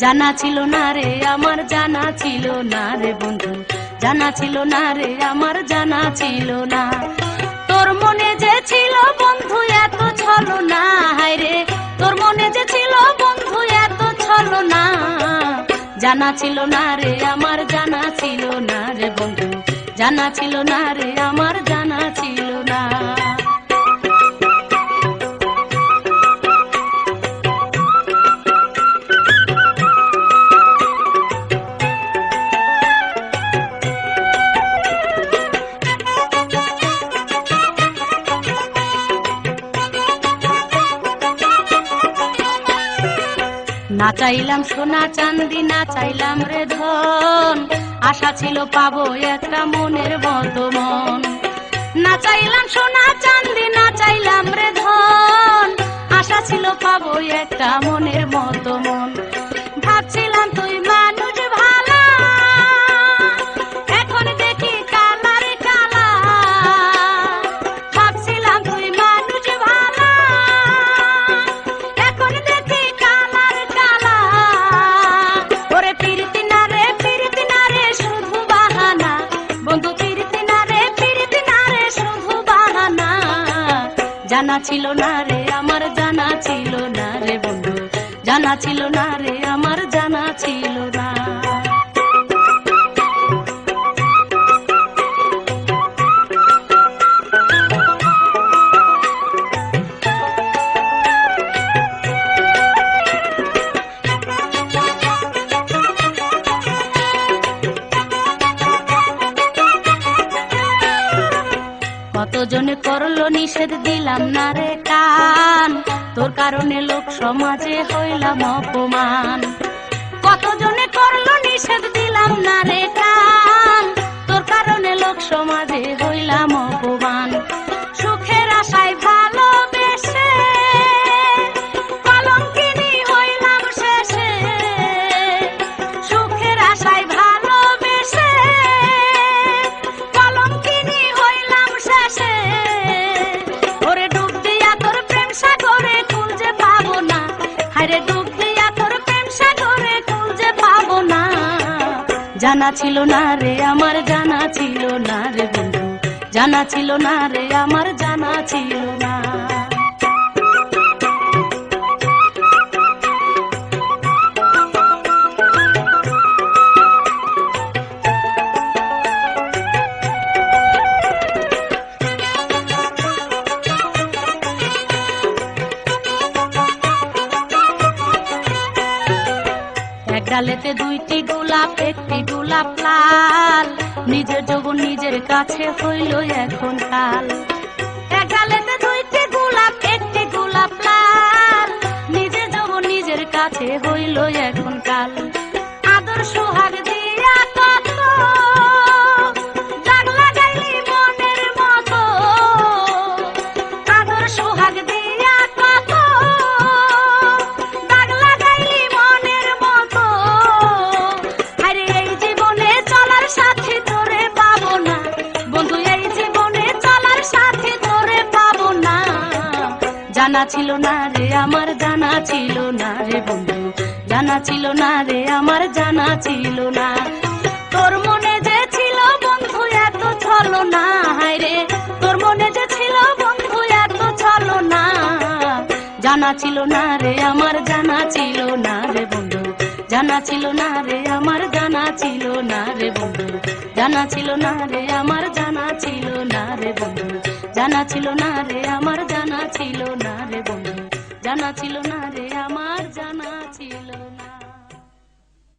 জানা ছিল না রে, আমার জানা ছিল না রে বন্ধু। জানা ছিল না রে, আমার জানা ছিল না। তোর মনে যে ছিল বন্ধু এত ছলো না হায় রে। তোর মনে যে ছিল বন্ধু এত ছলো না জানা ছিল না রে, আমার জানা ছিল না রে বন্ধু। জানা ছিল না রে, আমার জানা ছিল চাইলাম সোনা চান্দি না চাইলাম রে ধন। আশা ছিল পাবো একটা মনের মতো মন না চাইলাম সোনা চান্দি না চাইলাম রে ধন। আশা ছিল পাবো একটা মনের মতো মন জানা ছিল না রে, আমার জানা ছিল না রে বন্ধু। জানা ছিল না রে, আমার জানা ছিল না। কতজনে করল নিষেধ, দিলাম না রে কান। তোর কারণে লোক সমাজে হইলাম অপমান। কতজনে করল নিষেধ, দিলাম না রে কান। জানা ছিল না রে, আমার জানা ছিল না রে বন্ধু। জানা ছিল না রে, আমার জানা ছিল না। ডালেতে দুইটি গোলাপ, একটি গোলাপ লাল। নিজের যৌবন নিজের কাছে হইল এখন কাল। ডালেতে দুইটি গোলাপ, একটি গোলাপ লাল। নিজের যৌবন নিজের কাছে হইল এখন কাল। আদর সোহাগ জানা ছিল না রে, আমার জানা ছিল না রে বন্ধু। জানা ছিল না রে, আমার জানা ছিল না। তোর মনে যে ছিল বন্ধু, এত ছলো না রে। তোর মনে যে ছিল বন্ধু, এত ছলো না জানা ছিল না রে, আমার জানা ছিল না রে বন্ধু। জানা ছিল না রে, আমার জানা ছিল না রে বন্ধু। জানা ছিল না রে, আমার জানা ছিল না রে, আমার জানা ছিল না রে বন্ধু। জানা ছিল না রে, আমার জানা ছিল না।